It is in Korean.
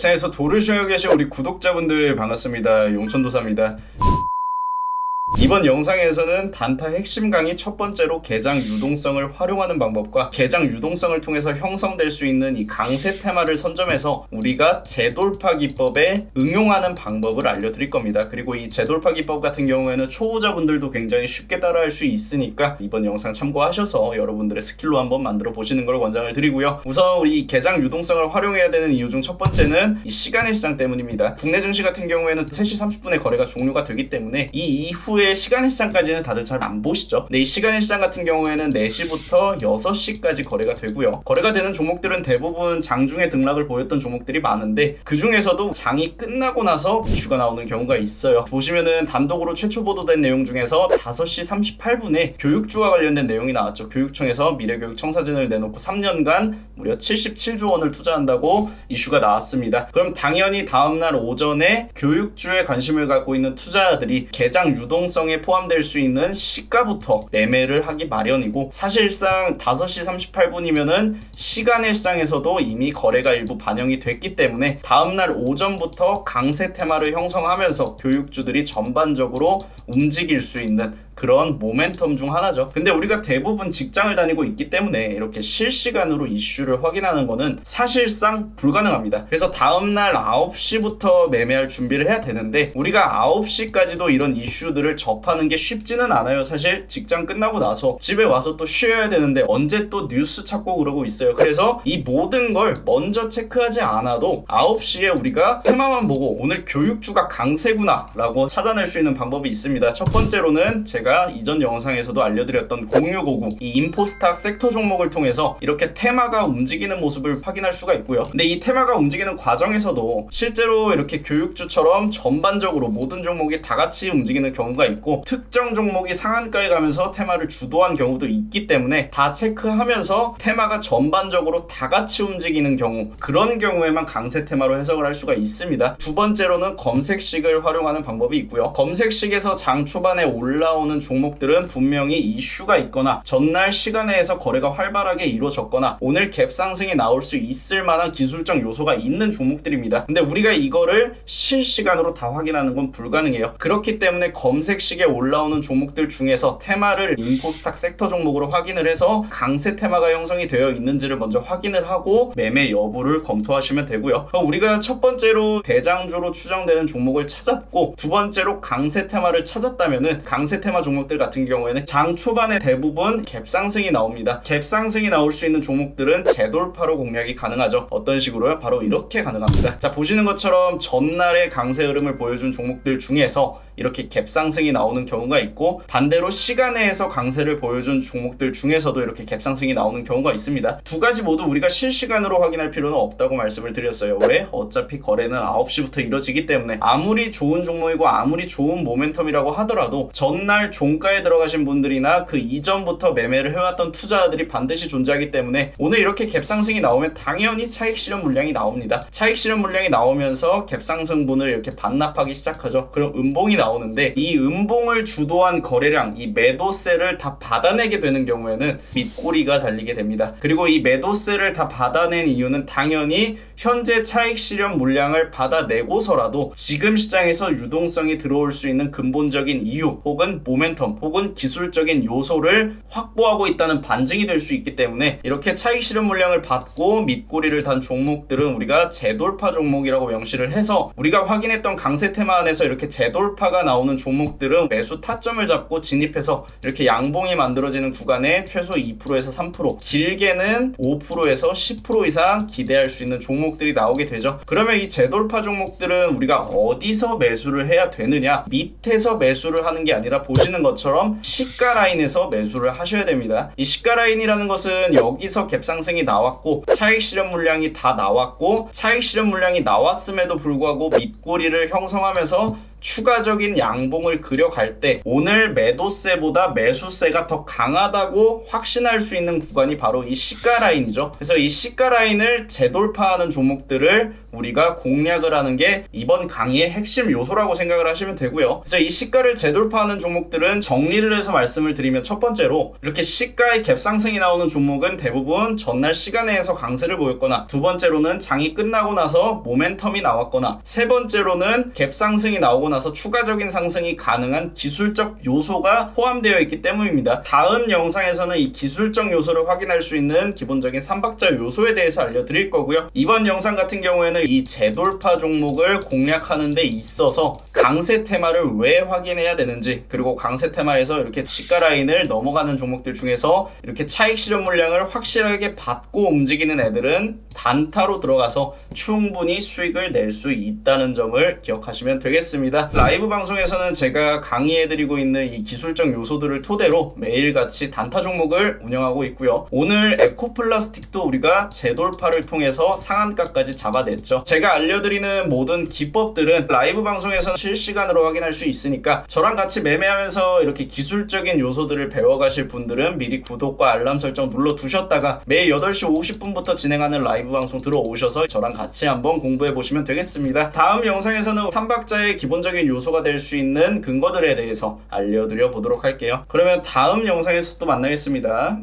시장에서 도를 쉬어 계신 우리 구독자분들 반갑습니다. 용천도사입니다. 이번 영상에서는 단타 핵심 강의 첫 번째로 개장 유동성을 활용하는 방법과 개장 유동성을 통해서 형성될 수 있는 이 강세 테마를 선점해서 우리가 재돌파 기법에 응용하는 방법을 알려드릴 겁니다. 그리고 이 재돌파 기법 같은 경우에는 초보자분들도 굉장히 쉽게 따라할 수 있으니까 이번 영상 참고하셔서 여러분들의 스킬로 한번 만들어 보시는 걸 권장을 드리고요. 우선 우리 개장 유동성을 활용해야 되는 이유 중 첫 번째는 이 시간의 시장 때문입니다. 국내 증시 같은 경우에는 3시 30분에 거래가 종료가 되기 때문에 이 이후에 시간의 시장까지는 다들 잘 안 보시죠. 근데 이 시간의 시장 같은 경우에는 4시부터 6시까지 거래가 되고요. 거래가 되는 종목들은 대부분 장중에 등락을 보였던 종목들이 많은데 그 중에서도 장이 끝나고 나서 이슈가 나오는 경우가 있어요. 보시면은 단독으로 최초 보도된 내용 중에서 5시 38분에 교육주와 관련된 내용이 나왔죠. 교육청에서 미래교육 청사진을 내놓고 3년간 무려 77조 원을 투자한다고 이슈가 나왔습니다. 그럼 당연히 다음날 오전에 교육주에 관심을 갖고 있는 투자자들이 개장 유동 성에 포함될 수 있는 시가부터 매매를 하기 마련이고 사실상 5시 38분이면은 시간의 시장에서도 이미 거래가 일부 반영이 됐기 때문에 다음날 오전부터 강세 테마를 형성하면서 교육주들이 전반적으로 움직일 수 있는 그런 모멘텀 중 하나죠. 근데 우리가 대부분 직장을 다니고 있기 때문에 이렇게 실시간으로 이슈를 확인하는 거는 사실상 불가능합니다. 그래서 다음날 9시부터 매매할 준비를 해야 되는데 우리가 9시까지도 이런 이슈들을 접하는 게 쉽지는 않아요. 사실 직장 끝나고 나서 집에 와서 또 쉬어야 되는데 언제 또 뉴스 찾고 그러고 있어요. 그래서 이 모든 걸 먼저 체크하지 않아도 9시에 우리가 테마만 보고 오늘 교육주가 강세구나 라고 찾아낼 수 있는 방법이 있습니다. 첫 번째로는 제가 이전 영상에서도 알려드렸던 0659 이 인포스탁 섹터 종목을 통해서 이렇게 테마가 움직이는 모습을 확인할 수가 있고요. 근데 이 테마가 움직이는 과정에서도 실제로 이렇게 교육주처럼 전반적으로 모든 종목이 다 같이 움직이는 경우가 있고 특정 종목이 상한가에 가면서 테마를 주도한 경우도 있기 때문에 다 체크하면서 테마가 전반적으로 다 같이 움직이는 경우 그런 경우에만 강세 테마로 해석을 할 수가 있습니다. 두 번째로는 검색식을 활용하는 방법이 있고요. 검색식에서 장 초반에 올라오는 종목들은 분명히 이슈가 있거나 전날 시간에서 거래가 활발하게 이루어졌거나 오늘 갭 상승이 나올 수 있을 만한 기술적 요소가 있는 종목들입니다. 근데 우리가 이거를 실시간으로 다 확인하는 건 불가능해요. 그렇기 때문에 검색식에 올라오는 종목들 중에서 테마를 인포스탁 섹터 종목으로 확인을 해서 강세 테마가 형성이 되어 있는지를 먼저 확인을 하고 매매 여부를 검토하시면 되고요. 우리가 첫 번째로 대장주로 추정되는 종목을 찾았고 두 번째로 강세 테마를 찾았다면은 강세 테마 종목들 같은 경우에는 장 초반에 대부분 갭 상승이 나옵니다. 갭 상승이 나올 수 있는 종목들은 재돌파로 공략이 가능하죠. 어떤 식으로요? 바로 이렇게 가능합니다. 자 보시는 것처럼 전날의 강세 흐름을 보여준 종목들 중에서 이렇게 갭 상승이 나오는 경우가 있고 반대로 시간에서 강세를 보여준 종목들 중에서도 이렇게 갭 상승이 나오는 경우가 있습니다. 두 가지 모두 우리가 실시간으로 확인할 필요는 없다고 말씀을 드렸어요. 왜? 어차피 거래는 9시부터 이뤄지기 때문에 아무리 좋은 종목이고 아무리 좋은 모멘텀이라고 하더라도 전날 종가에 들어가신 분들이나 그 이전부터 매매를 해왔던 투자자들이 반드시 존재하기 때문에 오늘 이렇게 갭 상승이 나오면 당연히 차익 실현 물량이 나옵니다. 차익 실현 물량이 나오면서 갭 상승분을 이렇게 반납하기 시작하죠. 그럼 음봉이 나오는데 이 음봉을 주도한 거래량, 이 매도세를 다 받아내게 되는 경우에는 밑꼬리가 달리게 됩니다. 그리고 이 매도세를 다 받아낸 이유는 당연히 현재 차익 실현 물량을 받아내고서라도 지금 시장에서 유동성이 들어올 수 있는 근본적인 이유 혹은 모멘텀 혹은 기술적인 요소를 확보하고 있다는 반증이 될 수 있기 때문에 이렇게 차익 실현 물량을 받고 밑꼬리를 단 종목들은 우리가 재돌파 종목이라고 명시를 해서 우리가 확인했던 강세 테마 안에서 이렇게 재돌파가 나오는 종목들은 매수 타점을 잡고 진입해서 이렇게 양봉이 만들어지는 구간에 최소 2%에서 3% 길게는 5%에서 10% 이상 기대할 수 있는 종목들이 나오게 되죠. 그러면 이 재돌파 종목들은 우리가 어디서 매수를 해야 되느냐? 밑에서 매수를 하는 게 아니라 보시는 것처럼 시가 라인에서 매수를 하셔야 됩니다. 이 시가 라인이라는 것은 여기서 갭 상승이 나왔고 차익 실현 물량이 다 나왔고 차익 실현 물량이 나왔음에도 불구하고 밑꼬리를 형성하면서 추가적인 양봉을 그려갈 때 오늘 매도세보다 매수세가 더 강하다고 확신할 수 있는 구간이 바로 이 시가 라인이죠. 그래서 이 시가 라인을 재돌파하는 종목들을 우리가 공략을 하는 게 이번 강의의 핵심 요소라고 생각을 하시면 되고요. 그래서 이 시가를 재돌파하는 종목들은 정리를 해서 말씀을 드리면 첫 번째로 이렇게 시가의 갭 상승이 나오는 종목은 대부분 전날 시간에서 강세를 보였거나 두 번째로는 장이 끝나고 나서 모멘텀이 나왔거나 세 번째로는 갭 상승이 나오고 나서 추가적인 상승이 가능한 기술적 요소가 포함되어 있기 때문입니다. 다음 영상에서는 이 기술적 요소를 확인할 수 있는 기본적인 삼박자 요소에 대해서 알려드릴 거고요. 이번 영상 같은 경우에는 이 재돌파 종목을 공략하는 데 있어서 강세 테마를 왜 확인해야 되는지 그리고 강세 테마에서 이렇게 시가 라인을 넘어가는 종목들 중에서 이렇게 차익 실현 물량을 확실하게 받고 움직이는 애들은 단타로 들어가서 충분히 수익을 낼 수 있다는 점을 기억하시면 되겠습니다. 라이브 방송에서는 제가 강의해드리고 있는 이 기술적 요소들을 토대로 매일같이 단타 종목을 운영하고 있고요. 오늘 에코플라스틱도 우리가 재돌파를 통해서 상한가까지 잡아냈죠. 제가 알려드리는 모든 기법들은 라이브 방송에서는 실시간으로 확인할 수 있으니까 저랑 같이 매매하면서 이렇게 기술적인 요소들을 배워가실 분들은 미리 구독과 알람 설정 눌러 두셨다가 매일 8시 50분부터 진행하는 라이브 방송 들어오셔서 저랑 같이 한번 공부해 보시면 되겠습니다. 다음 영상에서는 삼박자의 기본적인 요소가 될 수 있는 근거들에 대해서 알려드려 보도록 할게요. 그러면 다음 영상에서 또 만나겠습니다.